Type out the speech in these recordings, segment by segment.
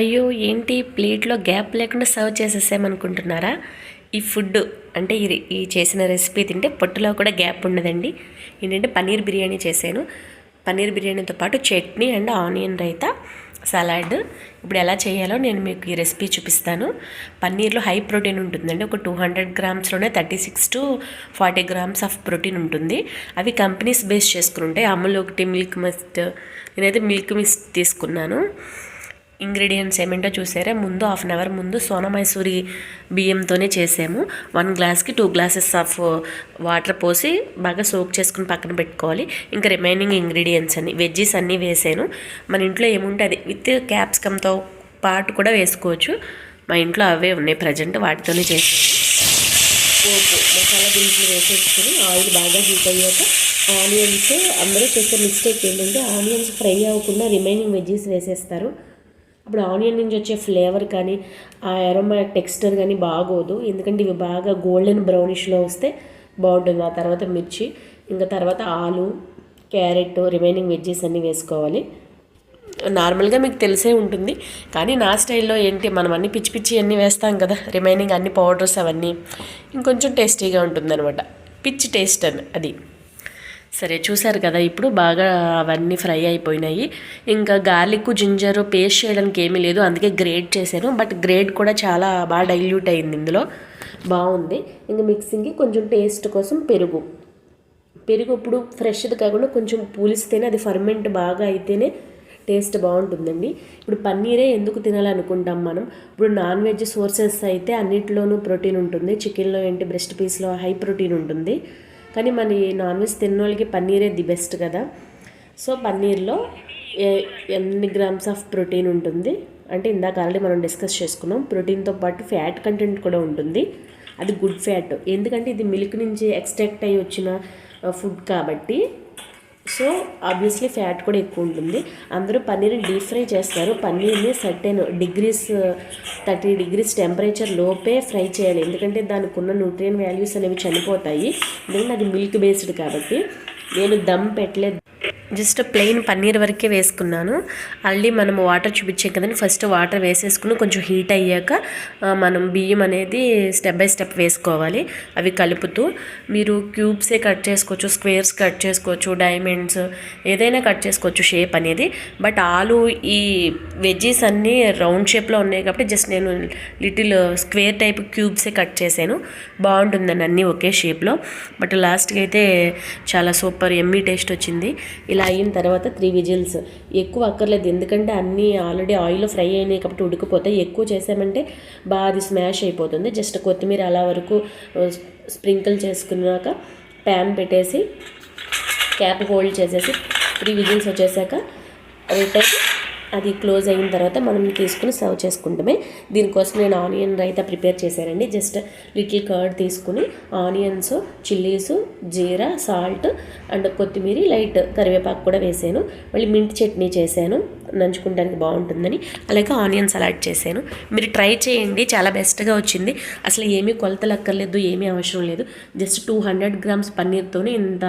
అయ్యో ఏంటి? ప్లేట్లో గ్యాప్ లేకుండా సర్వ్ చేసేసామనుకుంటున్నారా? ఈ ఫుడ్ అంటే ఈ ఈ చేసిన రెసిపీ తింటే పొట్టులో కూడా గ్యాప్ ఉండదండి. ఏంటంటే పన్నీర్ బిర్యానీ చేశాను. పన్నీర్ బిర్యానీతో పాటు chutney and onion raita salad. ఇప్పుడు ఎలా చేయాలో నేను మీకు ఈ రెసిపీ చూపిస్తాను. పన్నీర్లో హై ప్రోటీన్ ఉంటుందండి. ఒక two hundred గ్రామ్స్లోనే thirty six to forty grams of protein ఉంటుంది. అవి కంపెనీస్ బేస్ చేసుకుని ఉంటాయి. అమూల్ ఒకటి మిల్క్ మిస్ట్ నేనైతే మిల్క్ మిస్ట్ తీసుకున్నాను. ఇంగ్రీడియంట్స్ ఏమిటో చూసారా? ముందు హాఫ్ అన్ అవర్ ముందు సోనా మైసూరి బియ్యంతోనే చేసాము. వన్ గ్లాస్కి టూ గ్లాసెస్ ఆఫ్ వాటర్ పోసి బాగా సోక్ చేసుకుని పక్కన పెట్టుకోవాలి. ఇంకా రిమైనింగ్ ఇంగ్రీడియంట్స్ అన్ని వెజ్జీస్ అన్నీ వేసాను. మన ఇంట్లో ఏముంటే అది విత్ క్యాప్సికమ్తో పాటు కూడా వేసుకోవచ్చు. మా ఇంట్లో అవే ఉన్నాయి ప్రజెంట్ వాటితోనే చేసాను. పోపు మసాలా దినుసులు వేసేసుకుని ఆయిల్ బాగా హీట్ అయ్యాక ఆనియన్స్ అందరూ చేసే మిస్టేక్ ఏంటంటే ఆనియన్స్ ఫ్రై అవ్వకుండా రిమైనింగ్ వెజ్జీస్ వేసేస్తారు. ఇప్పుడు ఆనియన్ నుంచి వచ్చే ఫ్లేవర్ కానీ ఆ ఎరోమా టెక్స్చర్ కానీ బాగోదు. ఎందుకంటే ఇవి బాగా గోల్డెన్ బ్రౌనిష్లో వస్తే బాగుంటుంది. ఆ తర్వాత మిర్చి ఇంకా తర్వాత ఆలు క్యారెట్ రిమైనింగ్ వెజ్జెస్ అన్నీ వేసుకోవాలి. నార్మల్గా మీకు తెలిసే ఉంటుంది. కానీ నా స్టైల్లో ఏంటి మనం అన్ని పిచ్చి పిచ్చి అన్నీ వేస్తాం కదా రిమైనింగ్ అన్ని పౌడర్స్ అవన్నీ ఇంకొంచెం టేస్టీగా ఉంటుంది అనమాట పిచ్చి టేస్ట్ అని అది. సరే చూసారు కదా ఇప్పుడు బాగా అవన్నీ ఫ్రై అయిపోయినాయి. ఇంకా గార్లిక్ జింజర్ పేస్ట్ చేయడానికి ఏమీ లేదు అందుకే గ్రేట్ చేశాను. బట్ గ్రేట్ కూడా చాలా బాగా డైల్యూట్ అయింది ఇందులో. బాగుంది. ఇంకా మిక్సింగ్కి కొంచెం టేస్ట్ కోసం పెరుగు. పెరుగు ఇప్పుడు ఫ్రెష్ది కాకుండా కొంచెం పూలిస్తేనే అది ఫర్మెంట్ బాగా అయితేనే టేస్ట్ బాగుంటుందండి. ఇప్పుడు పన్నీరే ఎందుకు తినాలనుకుంటాం మనం? ఇప్పుడు నాన్ వెజ్ సోర్సెస్ అయితే అన్నిటిలోనూ ప్రోటీన్ ఉంటుంది. చికెన్లో ఏంటి బ్రెస్ట్ పీస్లో హై ప్రోటీన్ ఉంటుంది. కానీ మన నాన్ వెజ్ తిన్న వాళ్ళకి పన్నీరే ది బెస్ట్ కదా. సో పన్నీర్లో ఎన్ని గ్రామ్స్ ఆఫ్ ప్రోటీన్ ఉంటుంది? అంటే ఇందాక ఆల్రెడీ మనం డిస్కస్ చేసుకున్నాం ప్రోటీన్తో పాటు ఫ్యాట్ కంటెంట్ కూడా ఉంటుంది. అది గుడ్ ఫ్యాట్. ఎందుకంటే ఇది మిల్క్ నుంచి ఎక్స్ట్రాక్ట్ అయ్యి వచ్చిన ఫుడ్ కాబట్టి సో ఆబ్వియస్లీ ఫ్యాట్ కూడా ఎక్కువ ఉంటుంది. అందరూ పన్నీర్ని డీప్ ఫ్రై చేస్తారు. పన్నీర్ని certain degrees thirty degrees temperature లోపే ఫ్రై చేయాలి. ఎందుకంటే దానికి ఉన్న న్యూట్రియన్ వాల్యూస్ అనేవి చనిపోతాయి. ఎందుకంటే అది మిల్క్ బేస్డ్ కాబట్టి నేను దమ్ పెట్టలేదు. జస్ట్ ప్లెయిన్ పన్నీర్ వరకే వేసుకున్నాను. ఆల్రెడీ మనం వాటర్ చూపించాం కదండి ఫస్ట్ వాటర్ వేసేసుకుని కొంచెం హీట్ అయ్యాక మనం బియ్యం అనేది స్టెప్ బై స్టెప్ వేసుకోవాలి. అవి కలుపుతూ మీరు క్యూబ్సే కట్ చేసుకోవచ్చు స్క్వేర్స్ కట్ చేసుకోవచ్చు డైమండ్స్ ఏదైనా కట్ చేసుకోవచ్చు షేప్ అనేది. బట్ ఆలు ఈ వెజ్జీస్ అన్నీ రౌండ్ షేప్లో ఉన్నాయి కాబట్టి జస్ట్ నేను లిటిల్ స్క్వేర్ టైప్ క్యూబ్సే కట్ చేశాను. బాగుంటుందండి అన్నీ ఒకే షేప్లో. బట్ లాస్ట్కి అయితే చాలా సూపర్ ఎమ్మీ టేస్ట్ వచ్చింది. ఇలా అయిన తర్వాత త్రీ విజిల్స్ ఎక్కువ అక్కర్లేదు. ఎందుకంటే అన్నీ ఆల్రెడీ ఆయిల్లో ఫ్రై అయినాయి కాబట్టి ఉడికిపోతాయి. ఎక్కువ చేసామంటే బాగా అది స్మాష్ అయిపోతుంది. జస్ట్ కొత్తిమీర అలా వరకు స్ప్రింకిల్ చేసుకున్నాక ప్యాన్ పెట్టేసి క్యాప్ హోల్డ్ చేసేసి త్రీ విజిల్స్ వచ్చేసాక రిటర్న్ అది క్లోజ్ అయిన తర్వాత మనం తీసుకుని సర్వ్ చేసుకుంటామే. దీనికోసం నేను ఆనియన్ రైతా ప్రిపేర్ చేశానండి. జస్ట్ లిటిల్ కర్డ్ తీసుకుని ఆనియన్స్ చిల్లీస్ జీరా సాల్ట్ అండ్ కొత్తిమీర లైట్ కరివేపాకు కూడా వేసాను. మళ్ళీ మింట్ చట్నీ చేశాను. నంచుకుంటానికి బాగుంటుందని అలాగే ఆనియన్ సలాడ్ చేశాను. మీరు ట్రై చేయండి చాలా బెస్ట్గా వచ్చింది. అసలు ఏమీ కొలతలు అక్కర్లేదు ఏమీ అవసరం లేదు. జస్ట్ టూ హండ్రెడ్ గ్రామ్స్ పన్నీర్తోనే ఇంత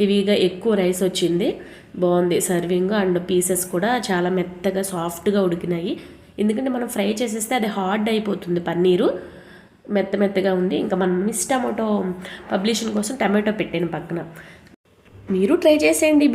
హెవీగా ఎక్కువ రైస్ వచ్చింది. బాగుంది సర్వింగ్ అండ్ పీసెస్ కూడా చాలా మెత్తగా సాఫ్ట్గా ఉడికినాయి. ఎందుకంటే మనం ఫ్రై చేసేస్తే అది హార్డ్ అయిపోతుంది పన్నీరు. మెత్త మెత్తగా ఉంది. ఇంకా మనం మిస్ టమాటో పబ్లిషన్ కోసం టమాటో పెట్టాను పక్కన. మీరు ట్రై చేసేయండి.